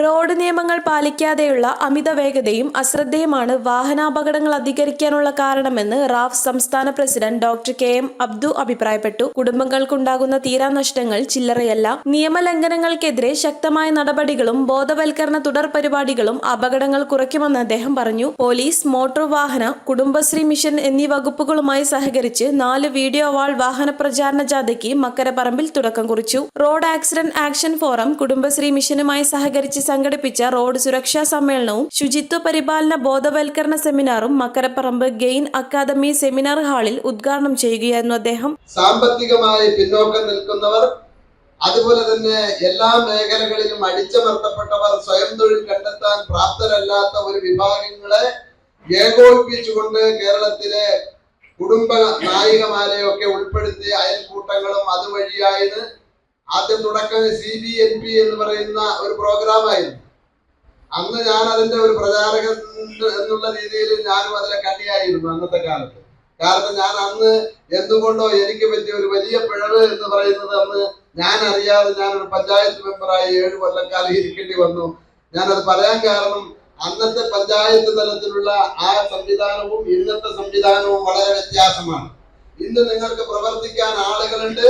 Road നിയമങ്ങൾ പാലിക്കാതെയുള്ള അമിത വേഗതയും അശ്രദ്ധയുമാണ് വാഹനാപകടങ്ങൾ അധികരിക്കാനുള്ള കാരണമെന്ന് റാഫ് സംസ്ഥാന president doctor K M Abdu അഭിപ്രായപ്പെട്ടു. കുടുംബങ്ങൾക്കുണ്ടാകുന്ന തീരാനഷ്ടങ്ങൾ ചില്ലറയല്ല. നിയമലംഘനങ്ങൾക്കെതിരെ ശക്തമായ നടപടികളും ബോധവൽക്കരണ തുടർ പരിപാടികളും അപകടങ്ങൾ കുറയ്ക്കുമെന്ന് അദ്ദേഹം പറഞ്ഞു. പോലീസ് മോട്ടോർ വാഹന കുടുംബശ്രീ മിഷൻ എന്നീ വകുപ്പുകളുമായി സഹകരിച്ച് നാല് വീഡിയോ വാൾ വാഹന പ്രചാരണ ജാഥയ്ക്ക് മക്കരപ്പറമ്പിൽ തുടക്കം കുറിച്ചു. Road accident action forum Kudumbashree മിഷനുമായി സഹകരിച്ച് സംഘടിപ്പിച്ച റോഡ് സുരക്ഷാ സമ്മേളനവും ശുചിത്വ പരിപാലന ബോധവൽക്കരണ സെമിനാറും മക്കരപ്പറമ്പ് ഗെയിൻ അക്കാദമി സെമിനാർ ഹാളിൽ ഉദ്ഘാടനം ചെയ്യുകയായിരുന്നു അദ്ദേഹം. സാമ്പത്തികമായി പിന്നോക്കം നിൽക്കുന്നവർ അതുപോലെ തന്നെ എല്ലാ മേഖലകളിലും അടിച്ചമർത്തപ്പെട്ടവർ സ്വയം തൊഴിൽ കണ്ടെത്താൻ പ്രാപ്തരല്ലാത്ത ഒരു വിഭാഗങ്ങളെ ഏകോപിപ്പിച്ചുകൊണ്ട് കേരളത്തിലെ കുടുംബ നായികമാരെയൊക്കെ ഉൾപ്പെടുത്തി അയൽക്കൂട്ടങ്ങളും അതുവഴിയായത് ആദ്യം തുടക്കം സി ബി എൻ പി എന്ന് പറയുന്ന ഒരു പ്രോഗ്രാമായിരുന്നു അന്ന് ഞാൻ അതിന്റെ ഒരു പ്രചാരകൻ എന്നുള്ള രീതിയിൽ ഞാനും അതിലെ കണ്ണിയായിരുന്നു അന്നത്തെ കാലത്ത്. കാരണം ഞാൻ അന്ന് എന്തുകൊണ്ടോ എനിക്ക് പറ്റിയ ഒരു വലിയ പിഴവ് എന്ന് പറയുന്നത് അന്ന് ഞാൻ അറിയാതെ ഞാൻ ഒരു പഞ്ചായത്ത് മെമ്പറായി ഏഴ് കൊല്ലക്കാലം ഇരിക്കേണ്ടി വന്നു. ഞാനത് പറയാൻ കാരണം അന്നത്തെ പഞ്ചായത്ത് തലത്തിലുള്ള ആ സംവിധാനവും ഇന്നത്തെ സംവിധാനവും വളരെ വ്യത്യാസമാണ്. ഇന്ന് നിങ്ങൾക്ക് പ്രവർത്തിക്കാൻ ആളുകളുണ്ട്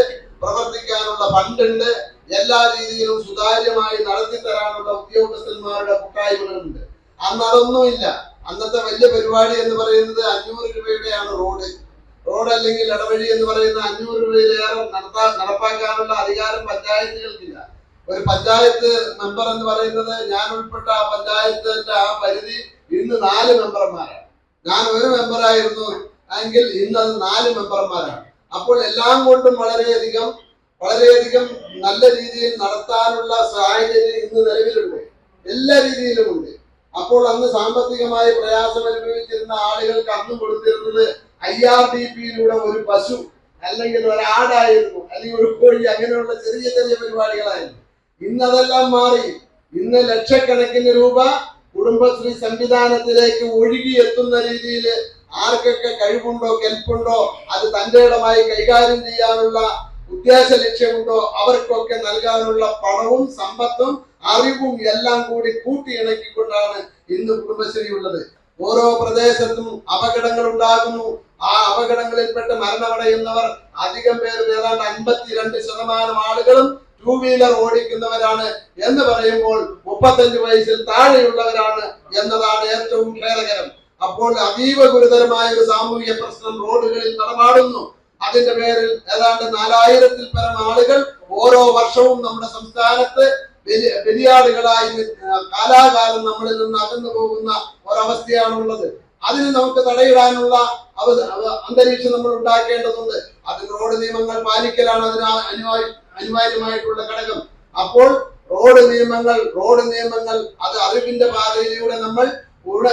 ഫണ്ടുണ്ട് എല്ലാ രീതിയിലും സുതാര്യമായി നടത്തി തരാനുള്ള ഉദ്യോഗസ്ഥന്മാരുടെ കൂട്ടായ്മകളുണ്ട്. അന്ന് അതൊന്നുമില്ല. അന്നത്തെ വലിയ പരിപാടി എന്ന് പറയുന്നത് അഞ്ഞൂറ് രൂപയുടെയാണ് റോഡ്. റോഡ് അല്ലെങ്കിൽ ഇടവഴി എന്ന് പറയുന്ന അഞ്ഞൂറ് രൂപയിലേറെ നടത്താ നടപ്പാക്കാനുള്ള അധികാരം പഞ്ചായത്തുകൾക്കില്ല. ഒരു പഞ്ചായത്ത് മെമ്പർ എന്ന് പറയുന്നത് ഞാൻ ഉൾപ്പെട്ട ആ പഞ്ചായത്തിന്റെ ആ പരിധി ഇന്ന് നാല് മെമ്പർമാരാണ് ഞാൻ ഒരു മെമ്പറായിരുന്നു എങ്കിൽ ഇന്ന് അത് നാല് മെമ്പർമാരാണ് അപ്പോൾ എല്ലാം കൊണ്ടും വളരെയധികം വളരെയധികം നല്ല രീതിയിൽ നടത്താനുള്ള സാഹചര്യം ഇന്ന് നിലവിലുണ്ട്. എല്ലാ രീതിയിലും ഉണ്ട് അപ്പോൾ അന്ന് സാമ്പത്തികമായി പ്രയാസം അനുഭവിച്ചിരുന്ന ആളുകൾക്ക് അന്ന് കൊടുത്തിരുന്നത് ഐ ആർ ഡി പിയിലൂടെ ഒരു പശു അല്ലെങ്കിൽ ഒരാടായിരുന്നു അല്ലെങ്കിൽ ഒരു കോഴി അങ്ങനെയുള്ള ചെറിയ ചെറിയ പരിപാടികളായിരുന്നു. ഇന്ന് അതെല്ലാം മാറി. ഇന്ന് ലക്ഷക്കണക്കിന് രൂപ കുടുംബശ്രീ സംവിധാനത്തിലേക്ക് ഒഴുകി എത്തുന്ന രീതിയിൽ ആർക്കൊക്കെ കഴിവുണ്ടോ കെൽപ്പുണ്ടോ അത് തന്റെ ഇടമായി കൈകാര്യം ചെയ്യാനുള്ള ഉദ്ദേശ ലക്ഷ്യമുണ്ടോ അവർക്കൊക്കെ നൽകാനുള്ള പണവും സമ്പത്തും അറിവും എല്ലാം കൂടി കൂട്ടിയിണക്കിക്കൊണ്ടാണ് ഇന്ന് കുടുംബശ്രീ ഉള്ളത് ഓരോ പ്രദേശത്തും അപകടങ്ങൾ ഉണ്ടാകുന്നു ആ അപകടങ്ങളിൽപ്പെട്ട് മരണമടയുന്നവർ അധികം പേർ ഏതാണ്ട് അൻപത്തിരണ്ട് ശതമാനം ആളുകളും ടൂ വീലർ ഓടിക്കുന്നവരാണ് എന്ന് പറയുമ്പോൾ മുപ്പത്തഞ്ച് വയസ്സിൽ താഴെയുള്ളവരാണ് എന്നതാണ് ഏറ്റവും ഖേദകരം. അപ്പോൾ അതീവ ഗുരുതരമായ ഒരു സാമൂഹിക പ്രശ്നം റോഡുകളിൽ നടമാടുന്നു. അതിന്റെ പേരിൽ ഏതാണ്ട് നാലായിരത്തിൽ പരം ആളുകൾ ഓരോ വർഷവും നമ്മുടെ സംസ്ഥാനത്ത് ബലി- ബലിയാടുകളായി കാലാകാലം നമ്മളിൽ നിന്ന് അകന്നു പോകുന്ന ഒരവസ്ഥയാണുള്ളത്. അതിന് നമുക്ക് തടയിടാനുള്ള അന്തരീക്ഷം നമ്മൾ ഉണ്ടാക്കേണ്ടതുണ്ട്. അത് റോഡ് നിയമങ്ങൾ പാലിക്കലാണ് അതിന് അനിവാര്യ അനിവാര്യമായിട്ടുള്ള ഘടകം. അപ്പോൾ റോഡ് നിയമങ്ങൾ റോഡ് നിയമങ്ങൾ അത് അറിവിന്റെ പാതയിലൂടെ നമ്മൾ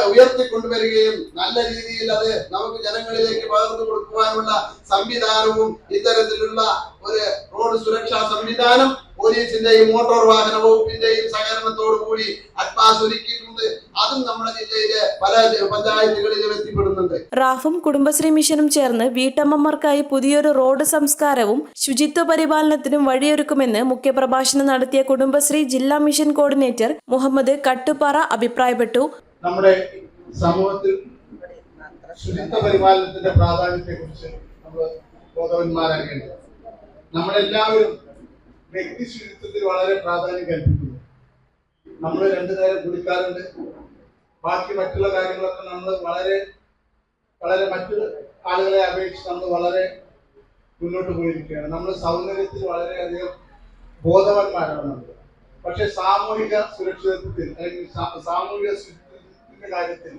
ഉയർത്തിക്കൊണ്ടുവരികയും നല്ല രീതിയിൽ അത് നമുക്ക് ജനങ്ങളിലേക്ക് പകർന്നു കൊടുക്കുവാനുള്ള സംവിധാനവും ഇത്തരത്തിലുള്ള ഒരു റോഡ് സുരക്ഷാ സംവിധാനം പോലീസിന്റെയും മോട്ടോർ വാഹന വകുപ്പിന്റെയും സഹകരണത്തോടു കൂടി അഡ്വാൻസ് ഒരുക്കിയിട്ടുണ്ട്. അതും നമ്മുടെ ജില്ലയിലെ പല പഞ്ചായത്തുകളിലും എത്തിപ്പെടുന്നുണ്ട്. റാഫും കുടുംബശ്രീ മിഷനും ചേർന്ന് വീട്ടമ്മമാർക്കായി പുതിയൊരു റോഡ് സംസ്കാരവും ശുചിത്വ പരിപാലനത്തിനും വഴിയൊരുക്കുമെന്ന് മുഖ്യപ്രഭാഷണം നടത്തിയ കുടുംബശ്രീ ജില്ലാ മിഷൻ കോർഡിനേറ്റർ മുഹമ്മദ് കട്ടുപാറ അഭിപ്രായപ്പെട്ടു. നമ്മുടെ സമൂഹത്തിൽ ശുചിത്വ പരിപാലനത്തിന്റെ പ്രാധാന്യത്തെ കുറിച്ച് നമ്മൾ ബോധവന്മാരാകേണ്ടത്. നമ്മളെല്ലാവരും വ്യക്തി ശുചിത്വത്തിൽ വളരെ പ്രാധാന്യം കൽപ്പിക്കുന്നു. നമ്മൾ രണ്ടു നേരം കുളിക്കാറുണ്ട്. ബാക്കി മറ്റുള്ള കാര്യങ്ങളൊക്കെ നമ്മൾ വളരെ വളരെ മറ്റു ആളുകളെ അപേക്ഷിച്ച് നമ്മൾ വളരെ മുന്നോട്ട് പോയിരിക്കുകയാണ്. നമ്മൾ സൗന്ദര്യത്തിൽ വളരെയധികം ബോധവാന്മാരാണ് നമ്മൾ. പക്ഷെ സാമൂഹിക സുരക്ഷിതത്വത്തിൽ അല്ലെങ്കിൽ സാമൂഹിക ശുചിത്വത്തിന്റെ കാര്യത്തിൽ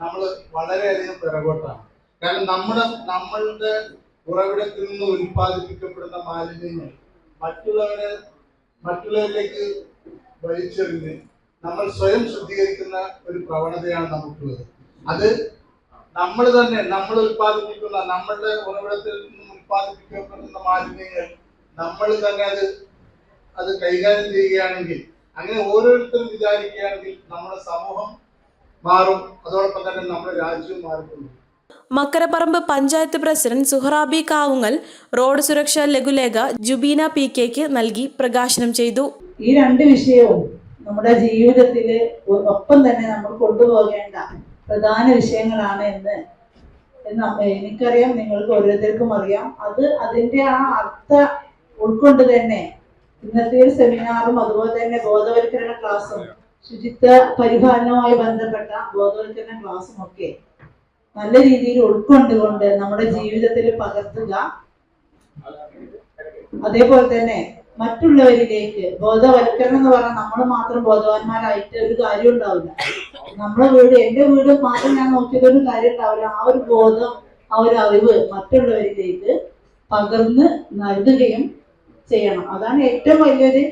നമ്മൾ വളരെയധികം പിറകോട്ടാണ്. കാരണം നമ്മുടെ നമ്മളുടെ ഉറവിടത്തിൽ നിന്ന് ഉൽപ്പാദിപ്പിക്കപ്പെടുന്ന മാലിന്യങ്ങൾ മറ്റുള്ളവരെ മറ്റുള്ളവരിലേക്ക് വലിച്ചെറിഞ്ഞ് നമ്മൾ സ്വയം ശുദ്ധീകരിക്കുന്ന ഒരു പ്രവണതയാണ് നമുക്കുള്ളത്. അത് നമ്മൾ തന്നെ നമ്മൾ ഉൽപ്പാദിപ്പിക്കുന്ന നമ്മളുടെ ഉറവിടത്തിൽ നിന്ന് ഉൽപ്പാദിപ്പിക്കപ്പെടുന്ന മാലിന്യങ്ങൾ നമ്മൾ തന്നെ അത് അത് കൈകാര്യം ചെയ്യുകയാണെങ്കിൽ അങ്ങനെ ഓരോരുത്തരും വിചാരിക്കുകയാണെങ്കിൽ നമ്മുടെ സമൂഹം മാറും. അതോടൊപ്പം തന്നെ നമ്മുടെ രാജ്യവും മാറിക്കൊള്ളും. മക്കരപ്പറമ്പ് പഞ്ചായത്ത് പ്രസിഡന്റ് സുഹറാബി കാവുങ്ങൽ റോഡ് സുരക്ഷാ ലഘുലേഖ ജുബീന പി കെക്ക് നൽകി പ്രകാശനം ചെയ്തു. ഈ രണ്ട് വിഷയവും നമ്മുടെ ജീവിതത്തിൽ ഒപ്പം തന്നെ നമ്മൾ കൊണ്ടുപോകേണ്ട പ്രധാന വിഷയങ്ങളാണ് എന്ന് എന്ന് എനിക്കറിയാം നിങ്ങൾക്ക് ഓരോരുത്തർക്കും അറിയാം. അത് അതിന്റെ ആ അർത്ഥ ഉൾക്കൊണ്ട് തന്നെ ഇന്നത്തെ ഒരു സെമിനാറും അതുപോലെ തന്നെ ബോധവൽക്കരണ ക്ലാസ്സും ശുചിത്വ പരിപാലനവുമായി ബന്ധപ്പെട്ട ബോധവൽക്കരണ ക്ലാസ്സും ഒക്കെ നല്ല രീതിയിൽ ഉൾക്കൊണ്ടുകൊണ്ട് നമ്മുടെ ജീവിതത്തിൽ പകർത്തുക. അതേപോലെ തന്നെ മറ്റുള്ളവരിലേക്ക് ബോധവൽക്കരണം എന്ന് പറഞ്ഞാൽ നമ്മൾ മാത്രം ബോധവാന്മാരായിട്ട് ഒരു കാര്യം ഉണ്ടാവില്ല. നമ്മുടെ വീട് എന്റെ വീട് മാത്രം ഞാൻ നോക്കിയത് ഒരു കാര്യം ഉണ്ടാവില്ല. ആ ഒരു ബോധം ആ ഒരു അറിവ് മറ്റുള്ളവരിലേക്ക് പകർന്ന് നൽകുകയും ചെയ്യണം. അതാണ് ഏറ്റവും വലിയൊരു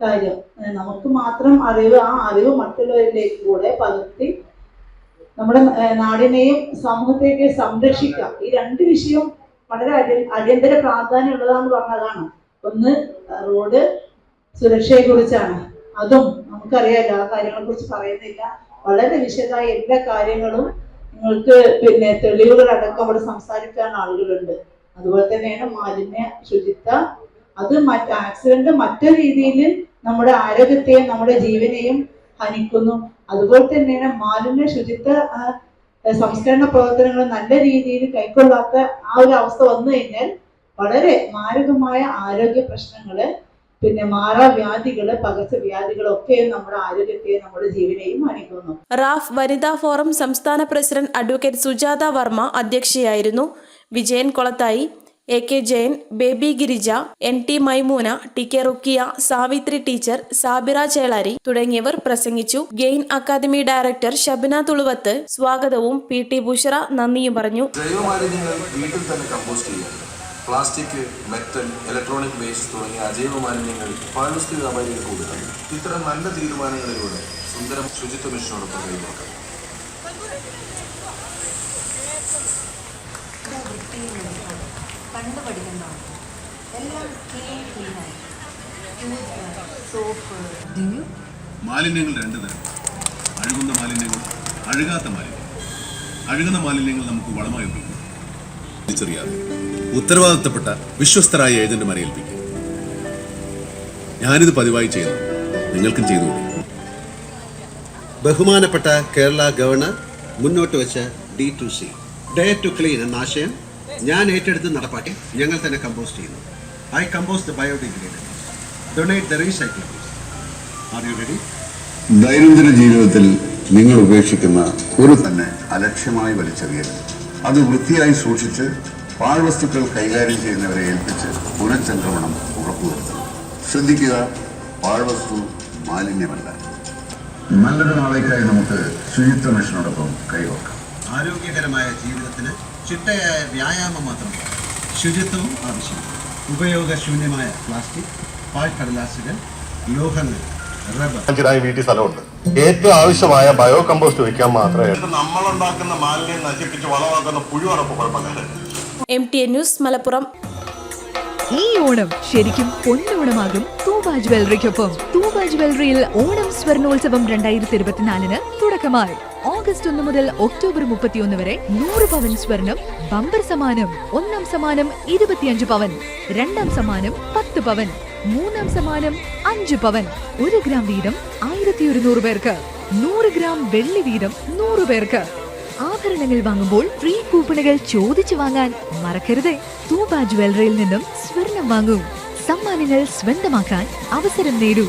കാര്യം. നമുക്ക് മാത്രം അറിവ് ആ അറിവ് മറ്റുള്ളവരിലേക്ക് കൂടെ പകർത്തി നമ്മുടെ നാടിനെയും സമൂഹത്തെയൊക്കെ സംരക്ഷിക്കാം. ഈ രണ്ട് വിഷയവും വളരെ അടി അടിയന്തര പ്രാധാന്യമുള്ളതാന്ന് പറഞ്ഞതാണ്. ഒന്ന് റോഡ് സുരക്ഷയെ കുറിച്ചാണ് അതും നമുക്കറിയാമല്ലോ ആ കാര്യങ്ങളെ കുറിച്ച് പറയുന്നില്ല. വളരെ വിശദമായ എല്ലാ കാര്യങ്ങളും നിങ്ങൾക്ക് പിന്നെ തെളിവുകളടക്കം അവിടെ സംസാരിക്കാൻ ആളുകളുണ്ട്. അതുപോലെ തന്നെയാണ് മാലിന്യ ശുചിത്വ. അത് മറ്റ് ആക്സിഡന്റ് മറ്റൊരു രീതിയിൽ നമ്മുടെ ആരോഗ്യത്തെയും നമ്മുടെ ജീവനെയും ഹനിക്കുന്നു. അതുപോലെ തന്നെയാണ് മാലിന്യ ശുചിത്വ സംസ്കരണ പ്രവർത്തനങ്ങൾ നല്ല രീതിയിൽ കൈക്കൊള്ളാത്ത ആ ഒരു അവസ്ഥ വന്നു കഴിഞ്ഞാൽ വളരെ മാരകമായ ആരോഗ്യ പ്രശ്നങ്ങൾ പിന്നെ മാറാവ്യാധികൾ പകർച്ചവ്യാധികളൊക്കെ നമ്മുടെ ആരോഗ്യത്തെയും നമ്മുടെ ജീവനെയും ഹനിക്കുന്നു. റാഫ് വനിതാ ഫോറം സംസ്ഥാന president advocate Sujatha Varma അധ്യക്ഷയായിരുന്നു. Vijayan Kolathayi. A K Jayan Baby Girija N T Maimoona T K Rukhiya Savithri teacher Sabira Chelari തുടങ്ങിയവർ പ്രസംഗിച്ചു. Gain academy director Shabina Thuluvath സ്വാഗതവും പി ടി ബുഷറ നന്ദിയും പറഞ്ഞു. വീട്ടിൽ തന്നെ കമ്പോസ്റ്റ് ചെയ്യുക. പ്ലാസ്റ്റിക് മെറ്റൽ ഇലക്ട്രോണിക് വേസ്റ്റ് തുടങ്ങിയ അജൈവ മാലിന്യങ്ങൾ പാരിസ്ഥിതിക കൊടുക്കണം ഇത്തരം നല്ല തീരുമാനങ്ങളിലൂടെ സുന്ദരം ശുചിത്വ മിഷനോടൊപ്പം കൈകോർക്കാം. പണ്ട് പഠിക്കുന്നതാണ്. എല്ലാം ക്ലീൻ ക്ലീനായി സോപ്പ് മാലിന്യങ്ങൾ രണ്ട് തരം. അഴുകുന്ന മാലിന്യങ്ങൾ അഴുകാത്ത മാലിന്യങ്ങൾ. അഴുകുന്ന മാലിന്യങ്ങൾ നമുക്ക് വളമായി ഉപയോഗിക്കാം. തിരിച്ചറിയാതെ ഉത്തരവാദിത്തപ്പെട്ട വിശ്വസ്തരായ ഏജന്റുമാരെ ഏൽപ്പിക്കും. ഞാനിത് പതിവായി ചെയ്യുന്നു നിങ്ങൾക്കും ചെയ്തു ബഹുമാനപ്പെട്ട കേരള ഗവർണർ മുന്നോട്ട് വെച്ച D to C day to clean എന്ന ആശയം ഞാൻ ഏറ്റെടുത്ത് നടപ്പാക്കി ഞങ്ങൾ തന്നെ കമ്പോസ്റ്റ് ചെയ്യുന്നു. I compost the biodegradable donate the recycling are you ready ദൈനംദിന ജീവിതത്തിൽ നിങ്ങൾ ഉപേക്ഷിക്കുന്ന ഒരു തന്നെ അലക്ഷ്യമായി വലിച്ചെറിയരുത്. അത് വൃത്തിയായി സൂക്ഷിച്ച് പാഴ്വസ്തുക്കൾ കൈകാര്യം ചെയ്യുന്നവരെ ഏൽപ്പിച്ച് പുനഃചംക്രമണം ഉറപ്പുവരുത്തണം ശ്രദ്ധിക്കുക പാഴ്വസ്തു മാലിന്യമല്ല. നല്ലൊരു നാളേക്കായി നമുക്ക് ശുചിത്വ മിഷനോടൊപ്പം കൈവക്കാം. ആരോഗ്യകരമായ ജീവിതത്തിന് ചിട്ടയായ വ്യായാമം മാത്രം. ശുചിത്വവും ആവശ്യമാണ് ഉപയോഗശൂന്യമായ പ്ലാസ്റ്റിക് പാഴ്ക്കടലാസുകൾ ലോഹങ്ങൾ റബ്ബർ. വീട്ടിൽ സ്ഥലമുണ്ട്. ഏറ്റവും ആവശ്യമായ ബയോ കമ്പോസ്റ്റ് വയ്ക്കാൻ മാത്രമേ നമ്മളുണ്ടാക്കുന്ന മാലിന്യം നശിപ്പിച്ച് വളമാക്കുന്ന പുഴുവറപ്പ് M T N news Malappuram. ഈ ഓണം ശരിക്കും പൊന്നോണമാകും തൂബ ജ്വല്ലറിക്കൊപ്പം. തൂബ ജ്വല്ലറിയിൽ ഓണം സ്വർണോത്സവം രണ്ടായിരത്തി ഇരുപത്തിനാലിന് തുടക്കമായി ഓഗസ്റ്റ് ഒന്ന് മുതൽ ഒക്ടോബർ മുപ്പത്തിയൊന്ന് വരെ നൂറ് പവൻ സ്വർണം ബമ്പർ സമാനം ഒന്നാം സമാനം ഇരുപത്തിയഞ്ച് പവൻ രണ്ടാം സമാനം പത്ത് പവൻ മൂന്നാം സമാനം അഞ്ച് പവൻ. ഒരു ഗ്രാം വീതം ആയിരത്തി ഒരുന്നൂറ് പേർക്ക് നൂറ് ഗ്രാം വെള്ളി വീതം നൂറ് പേർക്ക്. ആഭരണങ്ങൾ വാങ്ങുമ്പോൾ ഫ്രീ കൂപ്പണുകൾ ചോദിച്ചു വാങ്ങാൻ മറക്കരുത്. തൂബ ജ്വല്ലറിയിൽ നിന്നും സ്വർണം വാങ്ങൂ. സമ്മാനങ്ങൾ സ്വന്തമാക്കാൻ അവസരം നേടൂ.